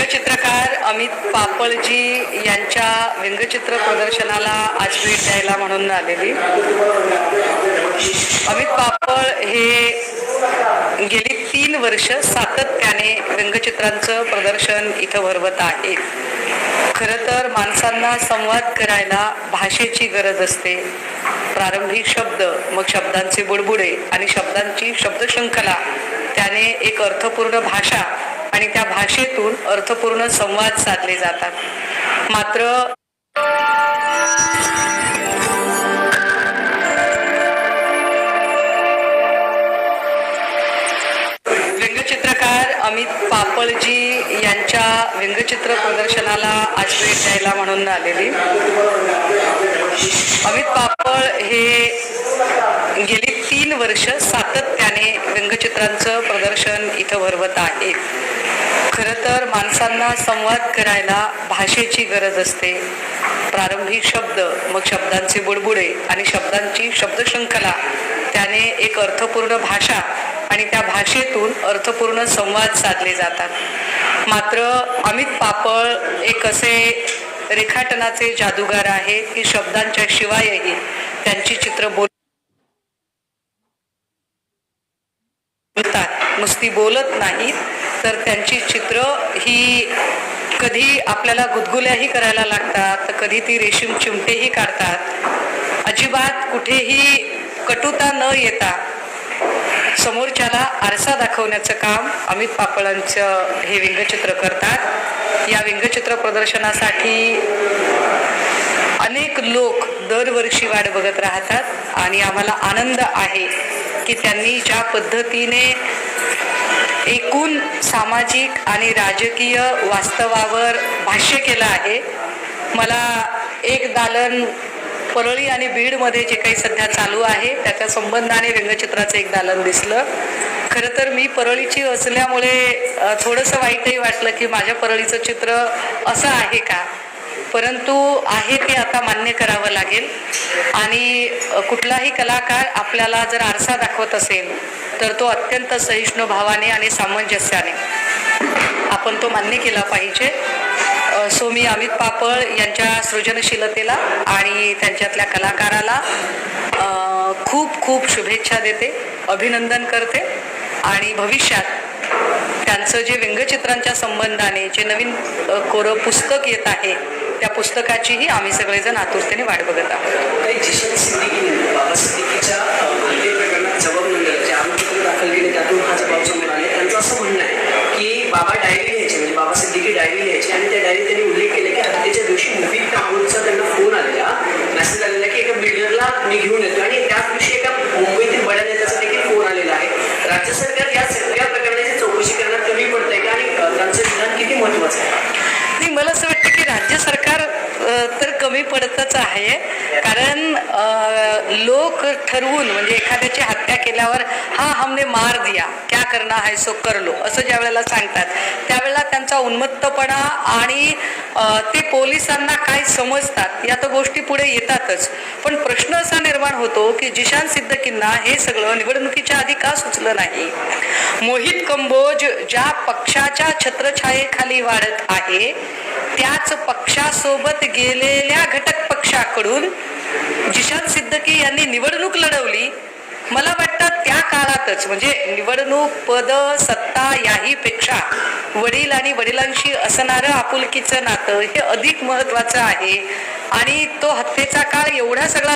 व्यंगचित्रकार अमित पापळजी यांच्या व्यंगचित्र प्रदर्शनाला आज भेट द्यायला म्हणून आलेली. अमित पापळ हे गेली तीन वर्ष सातत्याने व्यंगचित्रांचं प्रदर्शन इथं भरवत आहे. खरं तर माणसांना संवाद करायला भाषेची गरज असते. प्रारंभिक शब्द मग शब्दांचे बुडबुडे आणि शब्दांची शब्दशृंखला त्याने एक अर्थपूर्ण भाषा आणि त्या भाषेतून अर्थपूर्ण संवाद साधले जातात. मात्र व्यंगचित्रकार अमित पापळजी यांच्या व्यंगचित्र प्रदर्शनाला आज भेट द्यायला म्हणून आलेली. अमित पापळ हे गेली तीन वर्ष सातत्याने व्यंगचित्रांचं प्रदर्शन इथं भरवत आहे खरं तर माणसांना संवाद करायला भाषेची गरज असते. प्रारंभिक शब्द मग शब्दांचे बुडबुडे आणि शब्दांची शब्दशृंखला त्याने एक अर्थपूर्ण भाषा आणि त्या भाषेतून अर्थपूर्ण संवाद साधले जातात. मात्र अमित पापळ एक असे रेखाटनाचे जादूगार आहेत की शब्दांच्या शिवायही त्यांची चित्र बोलतात. नुसती बोलत नाहीत तर त्यांची चित्र ही कधी आपल्याला गुदगुल्याही करायला लागतात तर कधी ती रेशीम चिमटेही काढतात. अजिबात कुठेही कटुता न येता समोरच्याला आरसा दाखवण्याचं काम अमित पापळांचं हे व्यंगचित्र करतात. या व्यंगचित्र प्रदर्शनासाठी अनेक लोक दरवर्षी वाट बघत राहतात आणि आम्हाला आनंद आहे की त्यांनी ज्या पद्धतीने एकूण सामाजिक आणि राजकीय वास्तवावर भाष्य केलं आहे. मला एक दालन परळी आणि बीडमध्ये जे काही सध्या चालू आहे त्याच्या संबंधाने व्यंगचित्राचं एक दालन दिसलं. खरं तर मी परळीची असल्यामुळे थोडंसं वाईटही वाटलं की माझ्या परळीचं चित्र असं आहे का? परंतु आहे ते आता मान्य करावं लागेल. आणि कुठलाही कलाकार आपल्याला जर आरसा दाखवत असेल तर तो अत्यंत सहिष्णू भावाने आणि सामंजस्याने आपण तो मान्य केला पाहिजे. सो मी अमित पापळ यांच्या सृजनशीलतेला आणि त्यांच्यातल्या कलाकाराला खूप खूप शुभेच्छा देते अभिनंदन करते आणि भविष्यात त्यांचं जे व्यंगचित्रांच्या संबंधाने जे नवीन कोरं पुस्तक येत आहे त्या पुस्तकाचीही आम्ही सगळेजण आतुरतेने वाट बघत आहोत. कमी आहे. कारण लोक ठरवून म्हणजे एखाद्याची हत्या केल्यावर हा हमने मार दिया. क्या करना है सो कर लो. असं ज्या वेळेला सांगतात त्यावेळेला त्यांचा उन्मत्तपणा आणि ते पोलिसांना काय समजतात या तर गोष्टी पुढे येतातच. पण प्रश्न असा निर्माण होतो की जिशान सिद्धकींना हे सगळं निवडणुकीच्या आधी का सुचलं नाही? मोहित कंबोज ज्या पक्षाच्या छत्रछायेखाली वाढत आहे त्याच पक्षासोबत गेलेल्या घटक पक्षाकडून जिशान सिद्दकी यांनी निवडणूक लढवली. मला वाटतं त्या काळातच म्हणजे निवडणूक पद सत्ता याही पेक्षा वडील आणि वडिलांशी असणारं आपुलकीचं नातं हे अधिक महत्वाचं आहे. आणि तो हत्येचा काळ एवढा सगळा